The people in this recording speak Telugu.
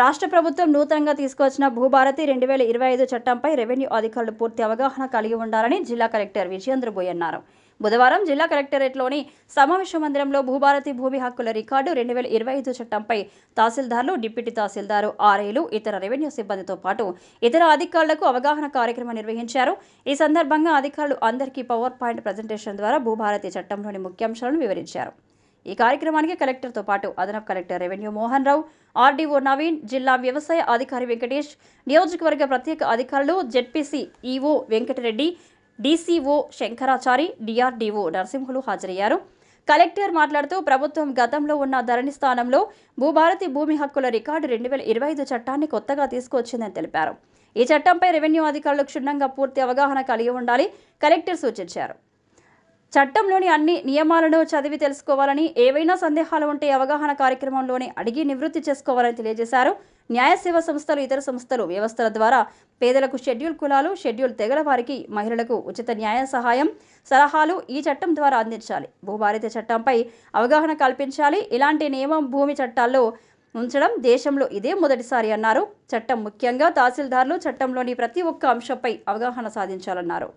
రాష్ట్ర ప్రభుత్వం నూతనంగా తీసుకొచ్చిన భూభారతి రెండు వేల ఇరవై ఐదు చట్టంపై రెవెన్యూ అధికారులు పూర్తి అవగాహన కలిగి ఉండాలని జిల్లా కలెక్టర్ విజయేంద్రబోయ్ అన్నారు. బుధవారం జిల్లా కలెక్టరేట్లోని సమావేశ మందిరంలో భూభారతి భూమి హక్కుల రికార్డు రెండు వేల ఇరవై ఐదు చట్టంపై తహసీల్దార్లు డిప్యూటీ తహసీల్దారు ఆర్ఏలు ఇతర రెవెన్యూ సిబ్బందితో పాటు ఇతర అధికారులకు అవగాహన కార్యక్రమం నిర్వహించారు. ఈ సందర్భంగా అధికారులు అందరికీ పవర్ పాయింట్ ప్రజెంటేషన్ ద్వారా భూభారతి చట్టంలోని ముఖ్యాంశాలను వివరించారు. ఈ కార్యక్రమానికి కలెక్టర్తో పాటు అదనపు collector revenue Mohan Rao RDO Naveen జిల్లా వ్యవసాయ అధికారి వెంకటేష్ నియోజకవర్గ ప్రత్యేక అధికారులు ZP CEO Venkatareddy DCO Shankarachari DRDO Narasimhulu హాజరయ్యారు. కలెక్టర్ మాట్లాడుతూ ప్రభుత్వం గతంలో ఉన్న ధరణి స్థానంలో భూభారతి భూమి హక్కుల రికార్డు రెండు వేల ఇరవై ఐదు చట్టాన్ని కొత్తగా తీసుకొచ్చిందని తెలిపారు. ఈ చట్టంపై రెవెన్యూ అధికారులు క్షుణ్ణంగా పూర్తి అవగాహన కలిగి ఉండాలి కలెక్టర్ సూచించారు. చట్టంలోని అన్ని నియమాలను చదివి తెలుసుకోవాలని ఏవైనా సందేహాలు ఉంటే అవగాహన కార్యక్రమంలోనే అడిగి నివృత్తి చేసుకోవాలని తెలియజేశారు. న్యాయ సేవా సంస్థలు ఇతర సంస్థలు వ్యవస్థల ద్వారా పేదలకు షెడ్యూల్ కులాలు షెడ్యూల్ తెగల వారికి మహిళలకు ఉచిత న్యాయ సహాయం సలహాలు ఈ చట్టం ద్వారా అందించాలి. భూభారత చట్టంపై అవగాహన కల్పించాలి. ఇలాంటి నియమం భూమి చట్టాల్లో ఉంచడం దేశంలో ఇదే మొదటిసారి అన్నారు. చట్టం ముఖ్యంగా తహసీల్దార్లు చట్టంలోని ప్రతి ఒక్క అంశంపై అవగాహన సాధించాలన్నారు.